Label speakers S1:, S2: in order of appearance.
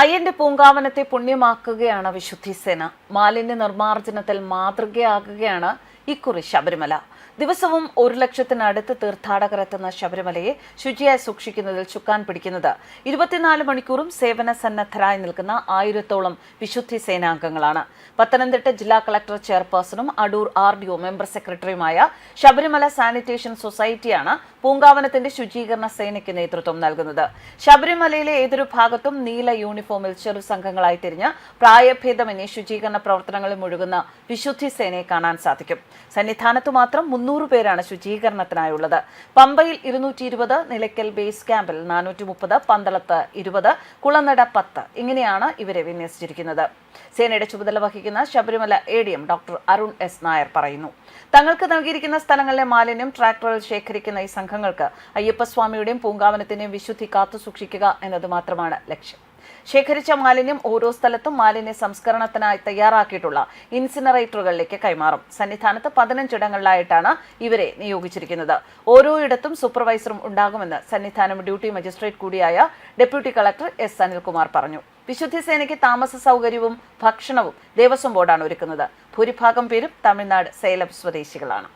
S1: അയ്യന്റെ പൂങ്കാവനത്തെ പുണ്യമാക്കുകയാണ് വിശുദ്ധി സേന. മാലിന്യ നിർമ്മാർജനത്തിൽ മാതൃകയാകുകയാണ് ഇക്കുറി ശബരിമല. ദിവസവും ഒരു ലക്ഷത്തിനടുത്ത് തീർത്ഥാടകർ എത്തുന്ന ശബരിമലയെ ശുചിയായി സൂക്ഷിക്കുന്നതിൽ ചുക്കാൻ പിടിക്കുന്നത്. ഇരുപത്തിനാല് മണിക്കൂറും സേവന സന്നദ്ധരായി നിൽക്കുന്ന ആയിരത്തോളം വിശുദ്ധി സേനാംഗങ്ങളാണ്. പത്തനംതിട്ട ജില്ലാ കളക്ടർ ചെയർപേഴ്സണും അടൂർ ആർ ഡി മെമ്പർ സെക്രട്ടറിയുമായ ശബരിമല സാനിറ്റേഷൻ സൊസൈറ്റിയാണ് പൂങ്കാവനത്തിന്റെ ശുചീകരണ സേനയ്ക്ക് നേതൃത്വം നൽകുന്നത്. ശബരിമലയിലെ ഏതൊരു ഭാഗത്തും നീല യൂണിഫോമിൽ ചെറു സംഘങ്ങളായി തിരിഞ്ഞ് പ്രായഭേദമന്യേ ശുചീകരണ പ്രവർത്തനങ്ങളിൽ മുഴുകുന്ന വിശുദ്ധി സേനയെ കാണാൻ സാധിക്കും. സന്നിധാനത്ത് മാത്രം മുന്നൂറ് പേരാണ് ശുചീകരണത്തിനായുള്ളത്. പമ്പയിൽ ഇരുന്നൂറ്റി ഇരുപത് നിലയ്ക്കൽ ബേസ് ക്യാമ്പിൽ നാനൂറ്റി മുപ്പത് പന്തളത്ത് ഇരുപത് കുളനട പത്ത്. ഇങ്ങനെയാണ് ഇവരെ വിന്യസിച്ചിരിക്കുന്നത്. സേനയുടെ ചുമതല വഹിക്കുന്ന Sabarimala A D M doctor Arun S Nair പറയുന്നു. തങ്ങൾക്ക് നൽകിയിരിക്കുന്ന സ്ഥലങ്ങളിലെ മാലിന്യം ട്രാക്ടറിൽ ശേഖരിക്കുന്ന ഈ സംഘങ്ങൾക്ക് അയ്യപ്പസ്വാമിയുടെയും പൂങ്കാവനത്തിന്റെയും വിശുദ്ധി കാത്തുസൂക്ഷിക്കുക എന്നത് മാത്രമാണ് ലക്ഷ്യം. ശേഖരിച്ച മാലിന്യം ഓരോ സ്ഥലത്തും മാലിന്യ സംസ്കരണത്തിനായി തയ്യാറാക്കിയിട്ടുള്ള ഇൻസിനറേറ്ററുകളിലേക്ക് കൈമാറും. സന്നിധാനത്ത് പതിനഞ്ചിടങ്ങളിലായിട്ടാണ് ഇവരെ നിയോഗിച്ചിരിക്കുന്നത്. ഓരോ ഇടത്തും സൂപ്പർവൈസറും ഉണ്ടാകുമെന്ന് സന്നിധാനം ഡ്യൂട്ടി മജിസ്ട്രേറ്റ് കൂടിയായ ഡെപ്യൂട്ടി കളക്ടർ എസ് അനിൽകുമാർ പറഞ്ഞു. വിശുദ്ധി സേനയ്ക്ക് താമസ സൗകര്യവും ഭക്ഷണവും ദേവസ്വം ബോർഡാണ് ഒരുക്കുന്നത്. ഭൂരിഭാഗം പേരും തമിഴ്നാട് സേലം സ്വദേശികളാണ്.